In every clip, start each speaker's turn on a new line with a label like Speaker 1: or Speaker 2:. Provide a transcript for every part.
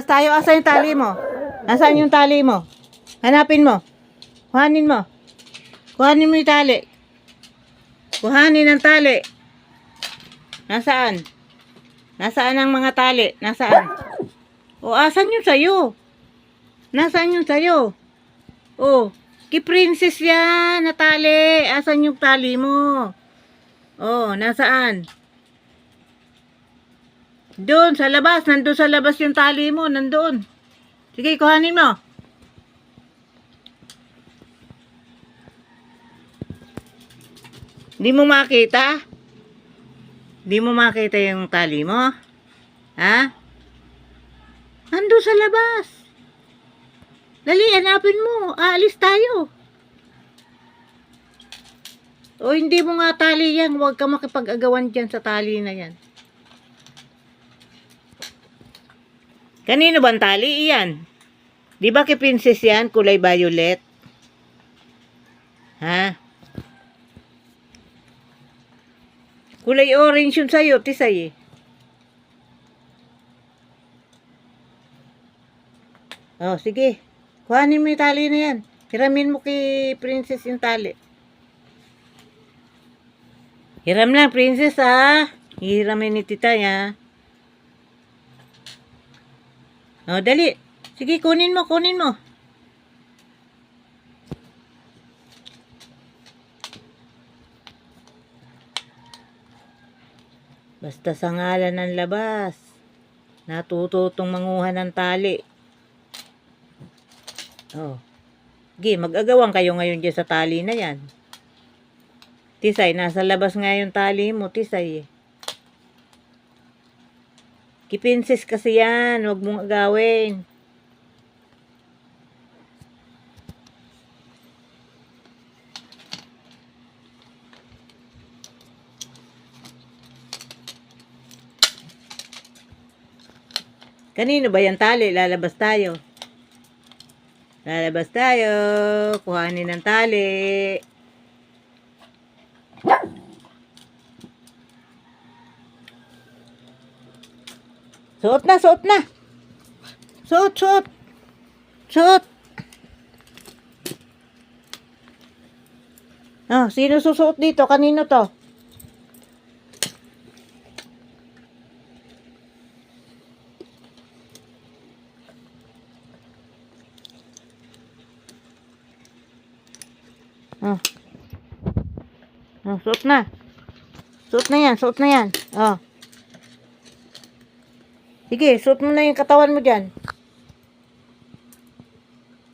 Speaker 1: Lalabas tayo. Asa yung tali mo? Nasaan yung tali mo? Hanapin mo. Kuhanin mo. Kuhanin mo yung tali. Kuhanin ang tali. Nasaan? Nasaan ang mga tali? Nasaan? O, asan yung sayo? Nasaan yung sayo? O, kay princess yan, na tali. Asan yung tali mo? O, nasaan? Doon, sa labas. Nandun sa labas yung tali mo. Nandun. Sige, kuhanin mo. Di mo makita? Di mo makita yung tali mo? Ha? Nandun sa labas. Dali, hanapin mo. Aalis tayo. O hindi mo nga tali yan. Huwag ka makipag-agawan dyan sa tali na yan. Kanino bang tali iyan? Di ba kay princess yan? Kulay violet? Ha? Kulay orange yun sa'yo, tisay eh. Oh, sige. Kuhanin mo yung tali na yan. Hiramin mo kay princess yung tali. Hiram lang, princess, ha? Hiramin ni tita, ya. Oh, dali. Sige, kunin mo, kunin mo. Basta sa ngalan ng labas. Natututong manguha ng tali. Oh. Sige, mag-agawan kayo ngayon dyan sa tali na yan. Tisay, nasa labas nga yung tali mo, Tisay. eh. Kipinsis kasi yan, huwag mong agawin. Kanino ba yan tali? Lalabas tayo. Lalabas tayo. Kuhanin ng tali. Suot na, suot na. Suot, suot. Suot. Ah, sino susuot dito? Kanino to? Ah. Ah, suot na. Suot na yan, suot na yan. Ah. Sige, suot mo na yung katawan mo dyan.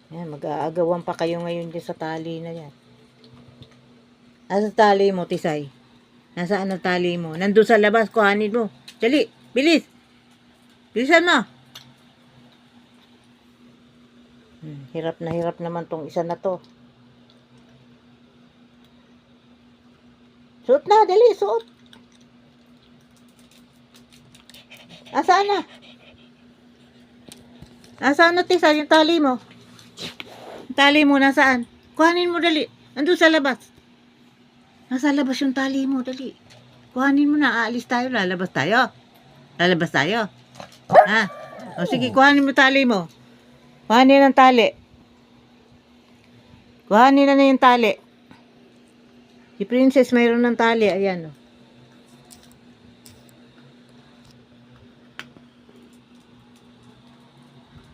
Speaker 1: Yan, mag-aagawan pa kayo ngayon dyan sa tali na yan. Nasa tali mo, Tisay? Nasaan ang tali mo? Nandun sa labas, kuhanin mo. Dali, bilis. Bilisan mo. Hmm, hirap na hirap naman tong isa na to. Suot na, dali, suot. Asaan na? Nasaan na, Tisa, yung tali mo? Tali mo, nasaan? Kuhanin mo, dali. Nandun sa labas. Nasa labas yung tali mo, dali. Kuhanin mo na, aalis tayo, lalabas tayo. Lalabas tayo. Ha? O sige, kuhanin mo tali mo. Kuhanin ang tali. Kuhanin na na yung tali. Si Princess mayroon ng tali, ayan o.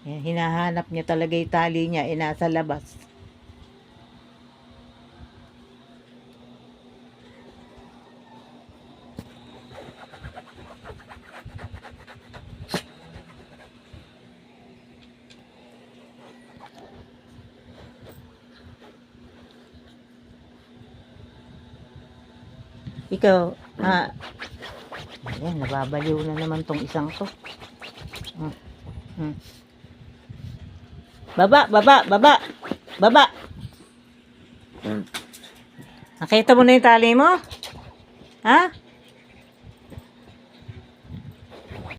Speaker 1: Yan, hinahanap niya talaga yung tali niya, eh, nasa labas. Ikaw, ah, ayan, nababaliw na naman tong isang to. Hmm. Hmm. Baba, baba, baba. Baba. Nakita mo na yung tali mo? Ha?